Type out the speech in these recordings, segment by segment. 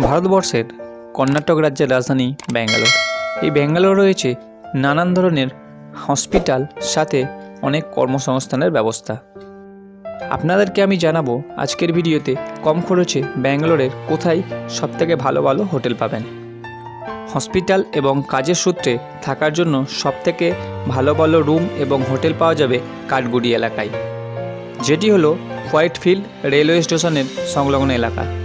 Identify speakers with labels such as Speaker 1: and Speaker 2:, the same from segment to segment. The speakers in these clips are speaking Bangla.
Speaker 1: ভারতবর্ষের কর্ণাটক রাজ্যের রাজধানী ব্যাঙ্গালোর। এই ব্যাঙ্গালোর রয়েছে নানান ধরনের হসপিটাল, সাথে অনেক কর্মসংস্থানের ব্যবস্থা। আপনাদেরকে আমি জানাব আজকের ভিডিওতে কম খরচে ব্যাঙ্গালোরের কোথায় সবথেকে ভালো ভালো হোটেল পাবেন। হসপিটাল এবং কাজের সূত্রে থাকার জন্য সবথেকে ভালো ভালো রুম এবং হোটেল পাওয়া যাবে কাঠগুড়ি এলাকায়, যেটি হলো হোয়াইটফিল্ড রেলওয়ে স্টেশনের সংলগ্ন এলাকা।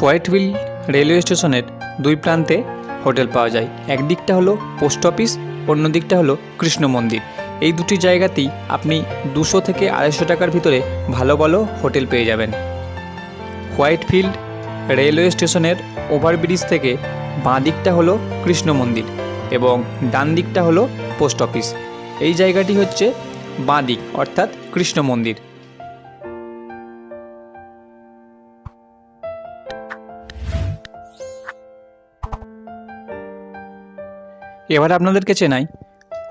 Speaker 1: হোয়াইটভিল রেলওয়ে স্টেশনের দুই প্রান্তে হোটেল পাওয়া যায়। একদিকটা হলো পোস্ট অফিস অন্য দিকটা হলো কৃষ্ণ মন্দির। এই দুটি জায়গাতেই আপনি দুশো থেকে আড়াইশো টাকার ভিতরে ভালো ভালো হোটেল পেয়ে যাবেন। হোয়াইটফিল্ড রেলওয়ে স্টেশনের ওভারব্রিজ থেকে বাঁ দিকটা হলো কৃষ্ণ মন্দির এবং ডান দিকটা হলো পোস্ট অফিস। এই জায়গাটি হচ্ছে বাঁ দিক অর্থাৎ কৃষ্ণ মন্দির। এবার আপনাদেরকে চেনাই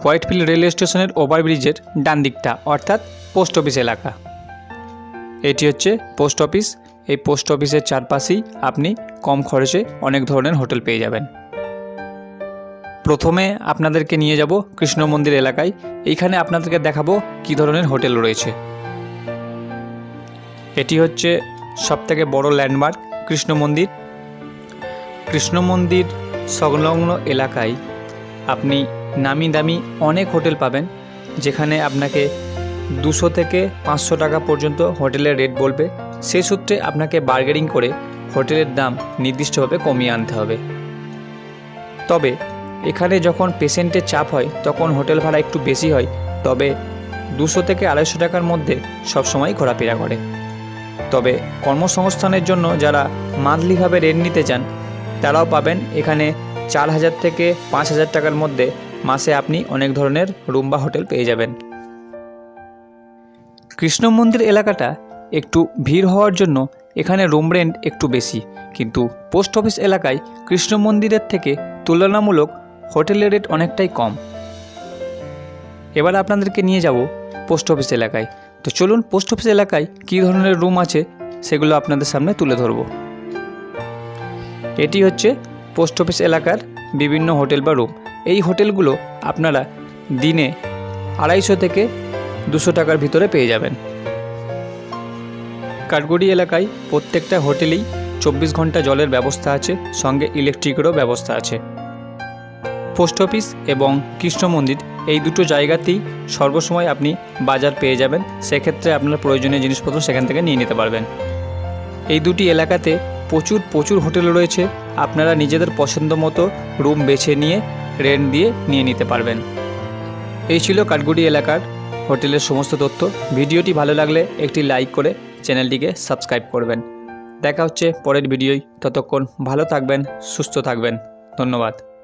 Speaker 1: হোয়াইটফিল্ড রেলওয়ে স্টেশনের ওভারব্রিজের ডান দিকটা, অর্থাৎ পোস্ট অফিস এলাকা। এটি হচ্ছে পোস্ট অফিস। এই পোস্ট অফিসের চারপাশেই আপনি কম খরচে অনেক ধরনের হোটেল পেয়ে যাবেন। প্রথমে আপনাদেরকে নিয়ে যাব কৃষ্ণ মন্দির এলাকায়। এইখানে আপনাদেরকে দেখাবো কী ধরনের হোটেল রয়েছে। এটি হচ্ছে সবথেকে বড় ল্যান্ডমার্ক কৃষ্ণ মন্দির। কৃষ্ণ মন্দির সংলগ্ন এলাকায় আপনি নামি দামি অনেক হোটেল পাবেন, যেখানে আপনাকে দুশো থেকে পাঁচশো টাকা পর্যন্ত হোটেলের রেট বলবে। সে সূত্রে আপনাকে বার্গেনিং করে হোটেলের দাম নির্দিষ্টভাবে কমিয়ে আনতে হবে। তবে এখানে যখন পেশেন্টের চাপ হয়, তখন হোটেল ভাড়া একটু বেশি হয়, তবে দুশো থেকে আড়াইশো টাকার মধ্যে সবসময় ঘোরাফেরা করে। তবে কর্মসংস্থানের জন্য যারা মান্থলিভাবে রেন্ট নিতে চান, তারাও পাবেন এখানে চার হাজার থেকে পাঁচ হাজার টাকার মধ্যে মাসে আপনি অনেক ধরনের রুম বা হোটেল পেয়ে যাবেন। কৃষ্ণ মন্দির এলাকাটা একটু ভিড় হওয়ার জন্য এখানে রুম রেন্ট একটু বেশি। কিন্তু পোস্ট অফিস এলাকায় কৃষ্ণ মন্দিরের থেকে তুলনামূলক হোটেলের রেট অনেকটাই কম। এবার আপনাদেরকে নিয়ে যাব পোস্ট অফিস এলাকায়। তো চলুন পোস্ট অফিস এলাকায় কী ধরনের রুম আছে সেগুলো আপনাদের সামনে তুলে ধরব। এটি হচ্ছে পোস্ট অফিস এলাকার বিভিন্ন হোটেল বা রুম। এই হোটেলগুলো আপনারা দিনে আড়াইশো থেকে দুশো টাকার ভিতরে পেয়ে যাবেন। কাঠগুড়ি এলাকায় প্রত্যেকটা হোটেলেই চব্বিশ ঘণ্টা জলের ব্যবস্থা আছে, সঙ্গে ইলেকট্রিকেরও ব্যবস্থা আছে। পোস্ট অফিস এবং কৃষ্ণ মন্দির এই দুটো জায়গাতেই সর্বসময় আপনি বাজার পেয়ে যাবেন। সেক্ষেত্রে আপনার প্রয়োজনীয় জিনিসপত্র সেখান থেকে নিয়ে নিতে পারবেন। এই দুটি এলাকাতে প্রচুর প্রচুর হোটেল রয়েছে। আপনারা নিজেদের পছন্দ মতো রুম বেছে নিয়ে রেন্ট দিয়ে নিয়ে নিতে পারবেন। এই ছিল কাঠগুড়ি এলাকার হোটেলের সমস্ত তথ্য। ভিডিওটি ভালো লাগলে একটি লাইক করে চ্যানেলটিকে সাবস্ক্রাইব করবেন। দেখা হচ্ছে পরের ভিডিওই ততক্ষণ ভালো থাকবেন, সুস্থ থাকবেন। ধন্যবাদ।